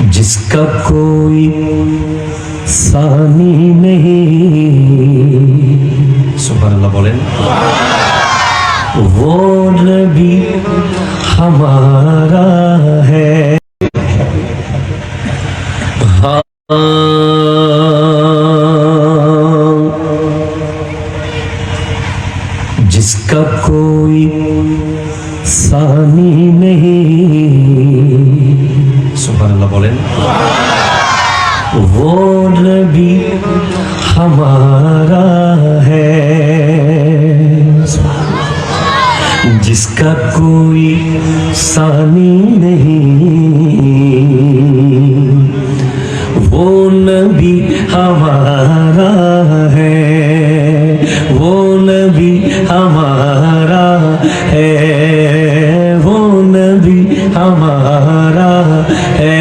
جس کا کوئی ثانی نہیں۔ سبحان اللہ بولیں۔ وہ نبی ہمارا ہے۔ ہاں۔ जिसका कोई सानी नहीं सुबह बोलें वो नबी हमारा है जिसका कोई सानी नहीं वो नबी हमारा है वो नबी हमारा है वो नबी हमारा है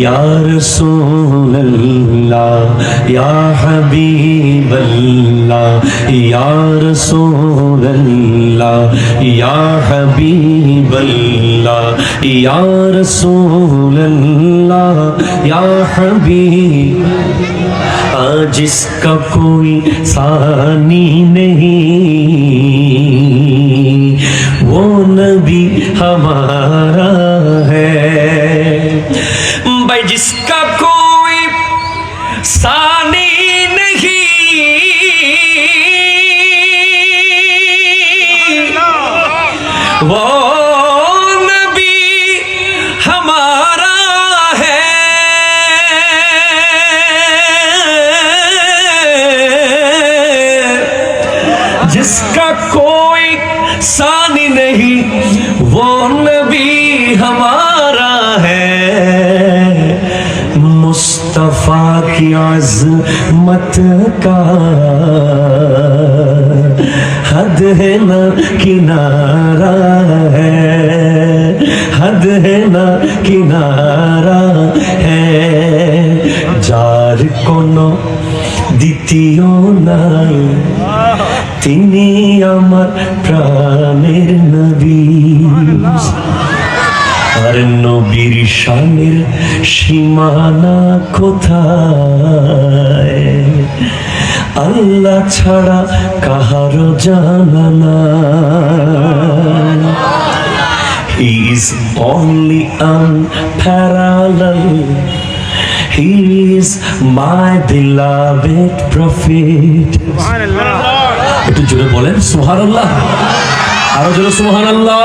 या रसूल अल्लाह या हबीब अल्लाह या रसूल अल्लाह या हबीब अल्लाह या रसूल अल्लाह या हबीब جس کا کوئی ثانی نہیں، وہ نبی ہمارا ہے۔ بھائی، جس کا کوئی ثانی نہیں، وہ ثانی نہیں، وہ نبی ہمارا ہے۔ مصطفیٰ کی عظمت کا حد ہے نہ کنارہ ہے۔ حد ہے نہ کنارہ ہے۔ جار کو نو দ্বিতীয় নাই। তিনি আমার প্রাণের নবী। আর নবীর শানের সীমানা কোথায়? আল্লাহ ছাড়া কাহারও জানা না He is only unparalleled. He is my beloved prophet. একটু জোরে বলেন সুহান আল্লাহ আরও জোরে সুহান আল্লাহ